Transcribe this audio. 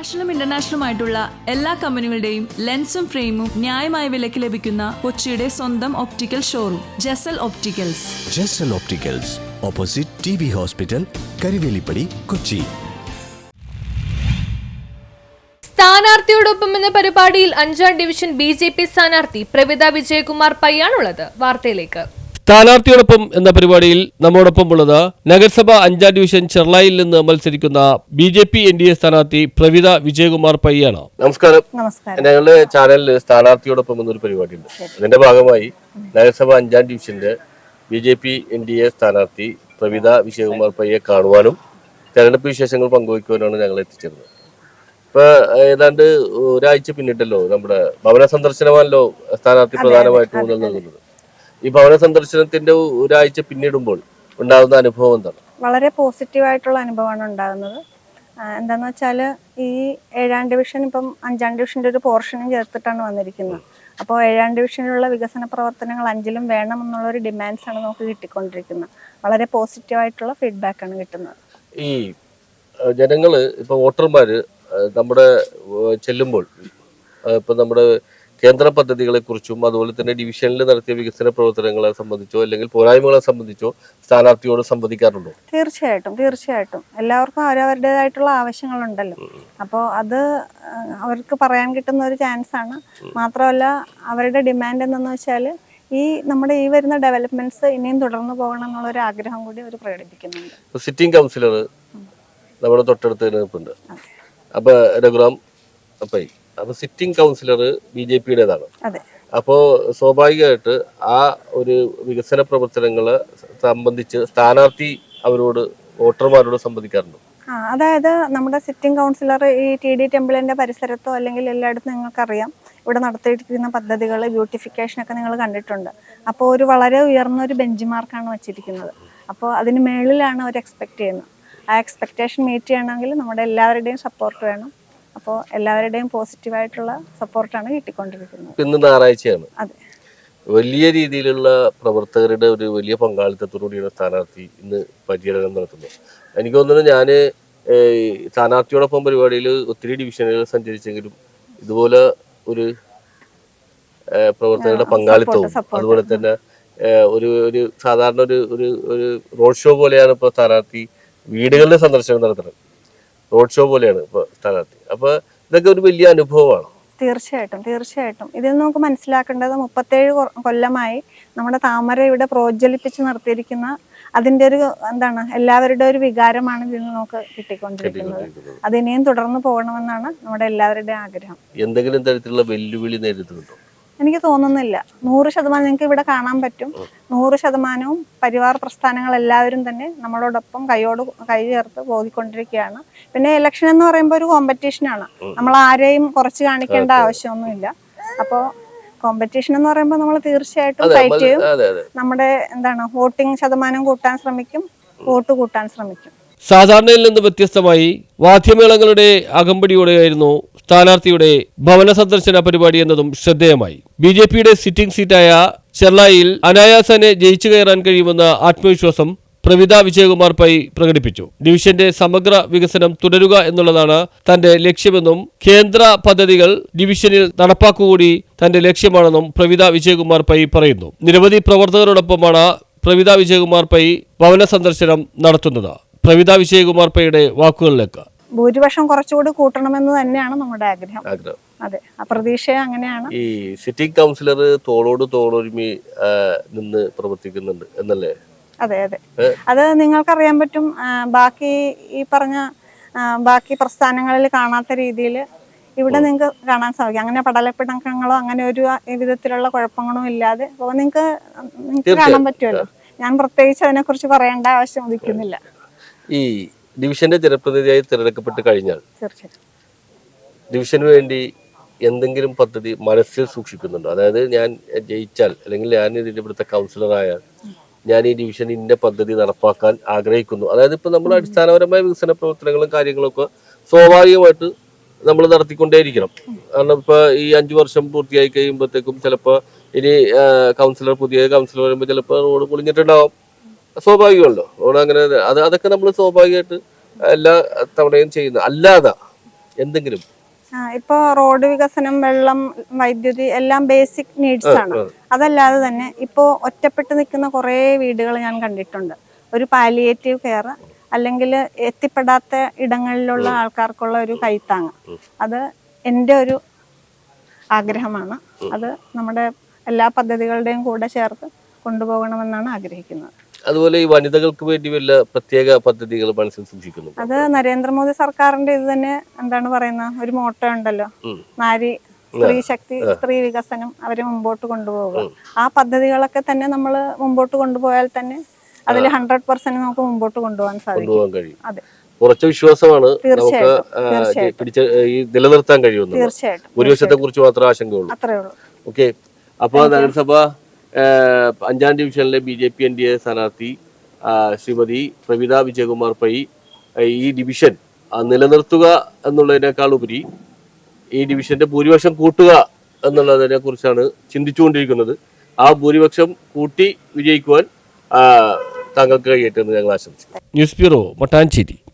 നാഷണലും ഇന്റർനാഷണലും ആയിട്ടുള്ള എല്ലാ കമ്പനികളുടെയും ലെൻസും ഫ്രെയിമും ന്യായമായ വിലയ്ക്ക് ലഭിക്കുന്ന കൊച്ചിയുടെ സ്വന്തം optical showroom Jasal opticals Jasal opticals opposite T B hospital Karivelippady Kochi സ്ഥാനാർത്ഥിയോടൊപ്പം എന്ന പരിപാടിയിൽ അഞ്ചാം ഡിവിഷൻ ബി ജെ പി സ്ഥാനാർത്ഥി പ്രവിത വിജയകുമാർ പയ്യാണുള്ളത്. വാർത്തയിലേക്ക്. സ്ഥാനാർത്ഥിയോടൊപ്പം എന്ന പരിപാടിയിൽ നമ്മോടൊപ്പം ഉള്ളത് നഗരസഭ അഞ്ചാം ഡിവിഷൻ ചെർളായിൽ നിന്ന് മത്സരിക്കുന്ന B J P N D A സ്ഥാനാർത്ഥി പ്രവിത വിജയകുമാർ പയ്യാണ്. നമസ്കാരം. നമസ്കാരം. ഞങ്ങളുടെ ചാനലിൽ സ്ഥാനാർത്ഥിയോടൊപ്പം എന്നൊരു പരിപാടിയുണ്ട്. അതിന്റെ ഭാഗമായി നഗരസഭ അഞ്ചാം ഡിവിഷന്റെ B J P N D A സ്ഥാനാർത്ഥി പ്രവിത വിജയകുമാർ പയ്യെ കാണുവാനും തെരഞ്ഞെടുപ്പ് വിശേഷങ്ങൾ പങ്കുവയ്ക്കുവാനാണ് ഞങ്ങൾ എത്തിച്ചേർന്നത്. ഇപ്പൊ ഏതാണ്ട് ഒരാഴ്ച പിന്നിട്ടല്ലോ നമ്മുടെ ഭവന സന്ദർശനമാണല്ലോ സ്ഥാനാർത്ഥി പ്രധാനമായിട്ടും ഊന്നൽ നൽകുന്നത്. ഈ ഭവന സന്ദർശനത്തിന്റെ ഒരാഴ്ച പിന്നിടുമ്പോൾ ഉണ്ടാകുന്ന അനുഭവം എന്താണ്? വളരെ പോസിറ്റീവ് ആയിട്ടുള്ള അനുഭവമാണ് ഉണ്ടാകുന്നത്. എന്താന്ന് വെച്ചാൽ ഈ ഏഴാം ഡിവിഷൻ ഇപ്പം അഞ്ചാം ഡിവിഷന്റെ ഒരു പോർഷനും ചേർത്തിട്ടാണ് വന്നിരിക്കുന്നത്. അപ്പോൾ ഏഴാം ഡിവിഷനിലുള്ള വികസന പ്രവർത്തനങ്ങൾ അഞ്ചിലും വേണം എന്നുള്ള ഒരു ഡിമാൻഡ്സ് ആണ് നമുക്ക് കിട്ടിക്കൊണ്ടിരിക്കുന്നത്. വളരെ പോസിറ്റീവ് ആയിട്ടുള്ള ഫീഡ്ബാക്ക് ആണ് കിട്ടുന്നത്. ഈ ജനങ്ങൾ ഇപ്പൊ വോട്ടർമാര് നമ്മുടെ ചെല്ലുമ്പോൾ ഇപ്പൊ നമ്മുടെ കേന്ദ്ര പദ്ധതികളെ കുറിച്ചും അതുപോലെ തന്നെ ഡിവിഷനിൽ നടത്തിയ വികസന പ്രവർത്തനങ്ങളെ സംബന്ധിച്ചോ അല്ലെങ്കിൽ പോരായ്മകളെ സംബന്ധിച്ചോ സ്ഥാനാർത്ഥിയോട് സംവദിക്കാറുണ്ടോ? തീർച്ചയായിട്ടും തീർച്ചയായിട്ടും. എല്ലാവർക്കും അവരവരുടേതായിട്ടുള്ള ആവശ്യങ്ങളുണ്ടല്ലോ. അപ്പോൾ അത് അവർക്ക് പറയാൻ കിട്ടുന്ന ഒരു ചാൻസ് ആണ്. മാത്രമല്ല അവരുടെ ഡിമാൻഡ് എന്തെന്ന് വെച്ചാൽ ഈ നമ്മുടെ ഈ വരുന്ന ഡെവലപ്മെന്റ്സ് ഇനിയും തുടർന്ന് പോകണം എന്നുള്ള ഒരു ആഗ്രഹം കൂടി അവർ പ്രകടിപ്പിക്കുന്നുണ്ട്. സിറ്റിംഗ് കൗൺസിലർ നമ്മുടെ തൊട്ടടുത്ത് നിൽപ്പുണ്ട്. അപ്പൊ രഘുറാം അപ്പൈ അപ്പൊ സിറ്റിംഗ് കൗൺസിലർ ബി ജെ പിയുടേതാണ്. അതെ. അപ്പോ സ്വാഭാവികമായിട്ട് ആ ഒരു വികസന പ്രവർത്തനങ്ങളെ സംബന്ധിച്ച് സ്ഥാനാർത്ഥി അവരോട് വോട്ടർമാരോട് സംബന്ധിക്കാറുണ്ട്? അതായത് നമ്മുടെ സിറ്റിംഗ് കൗൺസിലർ ഈ ടി ഡി ടെമ്പിളിന്റെ പരിസരത്തോ അല്ലെങ്കിൽ എല്ലായിടത്തും നിങ്ങൾക്കറിയാം. ഇവിടെ നടത്തിയിരിക്കുന്ന പദ്ധതികൾ ബ്യൂട്ടിഫിക്കേഷൻ ഒക്കെ നിങ്ങൾ കണ്ടിട്ടുണ്ട്. അപ്പോൾ ഒരു വളരെ ഉയർന്ന ഒരു ബെഞ്ച് മാർക്കാണ് വെച്ചിരിക്കുന്നത്. അപ്പോൾ അതിന് മേളിലാണ് അവർ എക്സ്പെക്ട് ചെയ്യുന്നത്. ആ എക്സ്പെക്റ്റേഷൻ മീറ്റ് ചെയ്യണമെങ്കിൽ നമ്മുടെ എല്ലാവരുടെയും സപ്പോർട്ട് വേണം. അപ്പോൾ എല്ലാവരുടെയും പോസിറ്റീവായിട്ടുള്ള സപ്പോർട്ടാണ് കിട്ടിക്കൊണ്ടിരിക്കുന്നത്. ഇന്ന് ഞായറാഴ്ചയാണ്. അതെ. വലിയ രീതിയിലുള്ള പ്രവർത്തകരുടെ ഒരു വലിയ പങ്കാളിത്തത്തോടുകൂടിയാണ് സ്ഥാനാർത്ഥി ഇന്ന് പര്യടനം നടത്തുന്നത്. എനിക്ക് തോന്നുന്നു ഞാൻ സ്ഥാനാർത്ഥിയോടൊപ്പം പരിപാടിയിൽ ഒത്തിരി ഡിവിഷനുകൾ സഞ്ചരിച്ചെങ്കിലും ഇതുപോലെ ഒരു പ്രവർത്തകരുടെ പങ്കാളിത്തവും അതുപോലെ തന്നെ ഒരു ഒരു സാധാരണ ഒരു ഒരു റോഡ് ഷോ പോലെയാണ് ഇപ്പോൾ സ്ഥാനാർത്ഥി വീടുകളിൽ സന്ദർശനം നടത്തുന്നത്. റോഡ് ഷോ പോലെയാണ് ഇപ്പോൾ സ്ഥാനാർത്ഥി അപ്പോൾ ഇതൊക്കെ ഒരു വലിയ അനുഭവമാണ്. തീർച്ചയായിട്ടും തീർച്ചയായിട്ടും. ഇതിൽ നമുക്ക് മനസ്സിലാക്കേണ്ടത് മുപ്പത്തേഴ് കൊല്ലമായി നമ്മുടെ താമര ഇവിടെ പ്രോജ്വലിപ്പിച്ച് നിർത്തിയിരിക്കുന്ന അതിന്റെ ഒരു എന്താണ് എല്ലാവരുടെ ഒരു വികാരമാണ് ഇതിൽ നമുക്ക് കിട്ടിക്കൊണ്ടിരിക്കുന്നത്. അതിനെയും തുടർന്ന് പോകണമെന്നാണ് നമ്മുടെ എല്ലാവരുടെയും ആഗ്രഹം. എന്തെങ്കിലും തരത്തിലുള്ള വെല്ലുവിളി നേരിടുന്നുണ്ടോ? എനിക്ക് തോന്നുന്നില്ല. നൂറ് ശതമാനം നിങ്ങൾക്ക് ഇവിടെ കാണാൻ പറ്റും. നൂറ് ശതമാനവും പരിവാർ പ്രസ്ഥാനങ്ങൾ എല്ലാവരും തന്നെ നമ്മളോടൊപ്പം കൈയോട് കൈ ചേർത്ത് പോയിക്കൊണ്ടിരിക്കുകയാണ് പിന്നെ ഇലക്ഷൻ എന്ന് പറയുമ്പോൾ ഒരു കോമ്പറ്റീഷനാണ് നമ്മൾ ആരെയും കുറച്ച് കാണിക്കേണ്ട ആവശ്യമൊന്നുമില്ല. അപ്പോൾ കോമ്പറ്റീഷൻ എന്ന് പറയുമ്പോൾ നമ്മൾ തീർച്ചയായിട്ടും ഫൈറ്റ് ചെയ്യും. നമ്മുടെ എന്താണ് വോട്ടിംഗ് ശതമാനം കൂട്ടാൻ ശ്രമിക്കും വോട്ട് കൂട്ടാൻ ശ്രമിക്കും. സാധാരണയിൽ നിന്ന് വ്യത്യസ്തമായി വാദ്യമേളങ്ങളുടെ അകമ്പടിയോടെയായിരുന്നു സ്ഥാനാർത്ഥിയുടെ ഭവന സന്ദർശന പരിപാടി എന്നതും ശ്രദ്ധേയമായി. ബി ജെ പിയുടെ സിറ്റിംഗ് സീറ്റായ ചെർളായിൽ അനായാസനെ ജയിച്ചു കയറാൻ കഴിയുമെന്ന ആത്മവിശ്വാസം പ്രവിത വിജയകുമാർ പൈ പ്രകടിപ്പിച്ചു. ഡിവിഷന്റെ സമഗ്ര വികസനം തുടരുക എന്നുള്ളതാണ് തന്റെ ലക്ഷ്യമെന്നും കേന്ദ്ര പദ്ധതികൾ ഡിവിഷനിൽ നടപ്പാക്കുകൂടി തന്റെ ലക്ഷ്യമാണെന്നും പ്രവിത വിജയകുമാർ പൈ പറയുന്നു. നിരവധി പ്രവർത്തകരോടൊപ്പമാണ് പ്രവിത വിജയകുമാർ പൈ ഭവന സന്ദർശനം നടത്തുന്നത്. പ്രവിത വിജയകുമാർ പേയുടെ വാക്കുകളിലേക്ക്. ഭൂരിപക്ഷം കുറച്ചുകൂടി കൂട്ടണമെന്ന് തന്നെയാണ് നമ്മുടെ ആഗ്രഹം. ആഗ്രഹം. അതെ അപ്രതീക്ഷ പ്രതീക്ഷ അങ്ങനെയാണ്. ഈ സിറ്റി കൗൺസിലർ തോളോട് തോളൊരുമി നിന്ന് പ്രവർത്തിക്കുന്നുണ്ട് എന്നല്ലേ? അതെ അതെ. അത് നിങ്ങൾക്കറിയാൻ പറ്റും. ബാക്കി ഈ പറഞ്ഞ ബാക്കി പ്രസ്ഥാനങ്ങളിൽ കാണാത്ത രീതിയിൽ ഇവിടെ നിങ്ങൾക്ക് കാണാൻ സാധിക്കും. അങ്ങനെ പടലപ്പിണക്കങ്ങളോ അങ്ങനെ ഒരു വിധത്തിലുള്ള കുഴപ്പങ്ങളോ ഇല്ലാതെ അപ്പോൾ നിങ്ങൾക്ക് നിങ്ങൾക്ക് കാണാൻ പറ്റുമല്ലോ. ഞാൻ പ്രത്യേകിച്ച് അതിനെക്കുറിച്ച് പറയേണ്ട ആവശ്യം ഉദിക്കുന്നില്ല ഈ ഡിവിഷന്റെ ജനപ്രതിനിധിയായി തിരഞ്ഞെടുക്കപ്പെട്ട് കഴിഞ്ഞാൽ ഡിവിഷന് വേണ്ടി എന്തെങ്കിലും പദ്ധതി മനസ്സിൽ സൂക്ഷിക്കുന്നുണ്ടോ? അതായത് ഞാൻ ജയിച്ചാൽ അല്ലെങ്കിൽ ഞാൻ ഇതിന്റെ ഇവിടുത്തെ കൗൺസിലറായാൽ ഞാൻ ഈ ഡിവിഷൻ ഇന്ന പദ്ധതി നടപ്പാക്കാൻ ആഗ്രഹിക്കുന്നു. അതായത് ഇപ്പൊ നമ്മൾ അടിസ്ഥാനപരമായ വികസന പ്രവർത്തനങ്ങളും കാര്യങ്ങളൊക്കെ സ്വാഭാവികമായിട്ട് നമ്മൾ നടത്തിക്കൊണ്ടേയിരിക്കണം. കാരണം ഇപ്പൊ ഈ അഞ്ചു വർഷം പൂർത്തിയായി കഴിയുമ്പോഴത്തേക്കും ചിലപ്പോ ഇനി കൗൺസിലർ പുതിയ കൗൺസിലർ വരുമ്പോൾ ചിലപ്പോൾ റോഡ് പൊളിഞ്ഞിട്ടുണ്ടാവും. സ്വാഭാവികമല്ലോ റോഡ് അങ്ങനെ അത് അതൊക്കെ നമ്മൾ സ്വാഭാവികമായിട്ട് എല്ലാ തവണയും ചെയ്യുന്നു അല്ലാതെ എന്തെങ്കിലും? ഇപ്പോ റോഡ് വികസനം വെള്ളം വൈദ്യുതി എല്ലാം ബേസിക് നീഡ്സ് ആണ്. അതല്ലാതെ തന്നെ ഇപ്പോ ഒറ്റപ്പെട്ട് നിൽക്കുന്ന കുറേ വീടുകൾ ഞാൻ കണ്ടിട്ടുണ്ട്. ഒരു പാലിയേറ്റീവ് കെയർ അല്ലെങ്കിൽ എത്തിപ്പെടാത്ത ഇടങ്ങളിലുള്ള ആൾക്കാർക്കുള്ള ഒരു കൈത്താങ് അത് എന്റെ ഒരു ആഗ്രഹമാണ്. അത് നമ്മുടെ എല്ലാ പദ്ധതികളുടെയും കൂടെ ചേർത്ത് കൊണ്ടുപോകണമെന്നാണ് ആഗ്രഹിക്കുന്നത്. അതുപോലെ ഈ വനിതകൾക്ക് വേണ്ടി വല്ല പ്രത്യേക പദ്ധതികൾ മനസ്സിൽ സൂക്ഷിക്കുന്നു അത് നരേന്ദ്രമോദി സർക്കാരിന്റെ ഇത് തന്നെ എന്താണ് പറയുന്ന ഒരു മോട്ടോ ഉണ്ടല്ലോ. നാരി സ്ത്രീ ശക്തി സ്ത്രീ വികസനം അവരെ മുമ്പോട്ട് കൊണ്ടുപോകുക ആ പദ്ധതികളൊക്കെ തന്നെ നമ്മൾ മുമ്പോട്ട് കൊണ്ടുപോയാൽ തന്നെ അതിൽ ഹൺഡ്രഡ് പെർസെന്റ് നമുക്ക് മുമ്പോട്ട് കൊണ്ടുപോകാൻ സാധിക്കും. അതെ. ഉറച്ച വിശ്വാസമാണ് നമുക്ക്. പിടിച്ച് ഈ നിലനിർത്താൻ കഴിയുന്നത് ഒരു ഭൂരിപക്ഷത്തെ കുറിച്ച് മാത്രമേ ആശങ്കയുള്ളൂ. ഓക്കെ. അപ്പൊ നഗരസഭ അഞ്ചാം ഡിവിഷനിലെ B J P N D A സ്ഥാനാർത്ഥി ശ്രീമതി പ്രവിത വിജയകുമാർ പൈ ഈ ഡിവിഷൻ നിലനിർത്തുക എന്നുള്ളതിനേക്കാൾ ഉപരി ഈ ഡിവിഷന്റെ ഭൂരിപക്ഷം കൂട്ടുക എന്നുള്ളതിനെ കുറിച്ചാണ് ചിന്തിച്ചുകൊണ്ടിരിക്കുന്നത്. ആ ഭൂരിപക്ഷം കൂട്ടി വിജയിക്കുവാൻ താങ്കൾക്ക് കഴിയട്ടെ എന്ന് ഞങ്ങൾ ആശംസിക്കുന്നു. News bureau Mattancherry.